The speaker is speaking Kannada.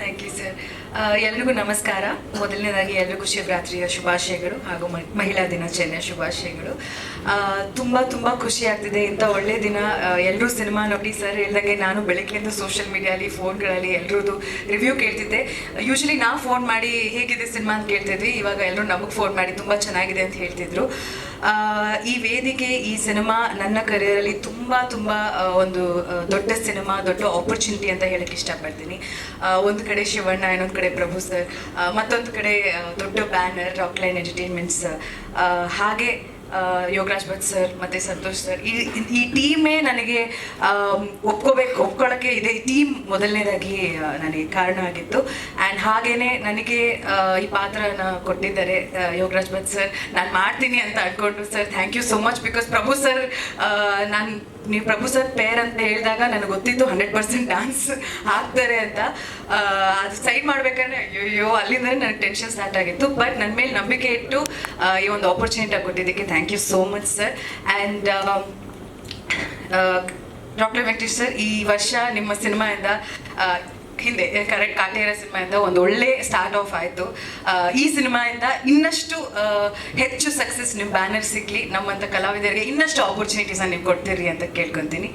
ಥ್ಯಾಂಕ್ ಯು ಸರ್ ಎಲ್ರಿಗೂ ನಮಸ್ಕಾರ. ಮೊದಲನೇದಾಗಿ ಎಲ್ರಿಗೂ ಶಿವರಾತ್ರಿಯ ಶುಭಾಶಯಗಳು ಹಾಗೂ ಮಹಿಳಾ ದಿನಾಚರಣೆಯ ಶುಭಾಶಯಗಳು. ತುಂಬ ತುಂಬ ಖುಷಿ ಆಗ್ತಿದೆ. ಇಂಥ ಒಳ್ಳೆ ದಿನ ಎಲ್ಲರೂ ಸಿನಿಮಾ ನೋಡಿ, ಸರ್ ಹೇಳ್ದಂಗೆ ನಾನು ಬೆಳಗ್ಗೆಯಿಂದ ಸೋಷಿಯಲ್ ಮೀಡಿಯಾಲಿ ಫೋನ್ಗಳಲ್ಲಿ ಎಲ್ರದ್ದು ರಿವ್ಯೂ ಕೇಳ್ತಿದ್ದೆ. ಯೂಶ್ವಲಿ ನಾವು ಫೋನ್ ಮಾಡಿ ಹೇಗಿದೆ ಸಿನಿಮಾ ಅಂತ ಕೇಳ್ತಿದ್ವಿ. ಇವಾಗ ಎಲ್ಲರೂ ನಮಗೆ ಫೋನ್ ಮಾಡಿ ತುಂಬ ಚೆನ್ನಾಗಿದೆ ಅಂತ ಹೇಳ್ತಿದ್ರು. ಈ ವೇದಿಕೆ, ಈ ಸಿನಿಮಾ ನನ್ನ ಕರಿಯರಲ್ಲಿ ಅಲ್ಲಿ ತುಂಬಾ ತುಂಬಾ ಒಂದು ದೊಡ್ಡ ಸಿನಿಮಾ, ದೊಡ್ಡ ಆಪರ್ಚುನಿಟಿ ಅಂತ ಹೇಳಕ್ಕೆ ಇಷ್ಟಪಡ್ತೀನಿ. ಒಂದು ಕಡೆ ಶಿವಣ್ಣ, ಇನ್ನೊಂದು ಕಡೆ ಪ್ರಭು ಸರ್ ಮತ್ತೊಂದು ಕಡೆ ದೊಡ್ಡ ಬ್ಯಾನರ್ ರಾಕ್ಲೈನ್ ಎಂಟರ್ಟೈನ್ಮೆಂಟ್ಸ್ ಹಾಗೆ ಯೋಗರಾಜ್ ಭಟ್ ಸರ್, ಮತ್ತೆ ಸಂತೋಷ್ ಸರ್, ಈ ಈ ಟೀಮೇ ನನಗೆ ಒಪ್ಕೋಬೇಕು ಒಪ್ಕೊಳ್ಳೋಕ್ಕೆ ಇದೆ. ಈ ಟೀಮ್ ಮೊದಲನೇದಾಗಿ ನನಗೆ ಕಾರಣ ಆಗಿತ್ತು. ಆ್ಯಂಡ್ ಹಾಗೇನೆ ನನಗೆ ಈ ಪಾತ್ರನ ಕೊಟ್ಟಿದ್ದಾರೆ ಯೋಗರಾಜ್ ಭಟ್ ಸರ್. ನಾನು ಮಾಡ್ತೀನಿ ಅಂತ ಅನ್ಕೊಂಡು sir. Thank you so much because Prabhu sir ನಾನು ನೀವು ಪ್ರಭು ಸರ್ ಪೇರ್ ಅಂತ ಹೇಳಿದಾಗ ನನಗೆ ಗೊತ್ತಿತ್ತು ಹಂಡ್ರೆಡ್ ಪರ್ಸೆಂಟ್ ಡಾನ್ಸ್ ಆಗ್ತಾರೆ ಅಂತ. ಸೈಡ್ ಮಾಡ್ಬೇಕಂದ್ರೆ ಅಯ್ಯೋ ಅಲ್ಲಿಂದ ನನಗೆ ಟೆನ್ಷನ್ ಸ್ಟಾರ್ಟ್ ಆಗಿತ್ತು. ಬಟ್ ನನ್ನ ಮೇಲೆ ನಂಬಿಕೆ ಇಟ್ಟು ಈ ಒಂದು ಆಪರ್ಚುನಿಟಿ ಕೊಟ್ಟಿದ್ದಕ್ಕೆ thank you so much sir and doctor Venkatesh sir ಈ ವರ್ಷ ನಿಮ್ಮ ಸಿನಿಮಾಯಿಂದ ಹಿಂದೆ ಕರೆಕ್ಟ್ ಕಾಟೇರ ಸಿನಿಮಾಯಿಂದ ಒಂದು ಒಳ್ಳೆ ಸ್ಟಾರ್ಟ್ ಆಫ್ ಆಯಿತು. ಈ ಸಿನಿಮಾಯಿಂದ ಇನ್ನಷ್ಟು ಹೆಚ್ಚು ಸಕ್ಸಸ್ ನಿಮ್ಮ ಬ್ಯಾನರ್ ಸಿಗಲಿ ನಮ್ಮಂಥ ಕಲಾವಿದರಿಗೆ ಇನ್ನಷ್ಟು ಆಪರ್ಚುನಿಟೀಸ್ ನೀವು ಕೊಡ್ತೀರಿ ಅಂತ ಕೇಳ್ಕೊತೀನಿ.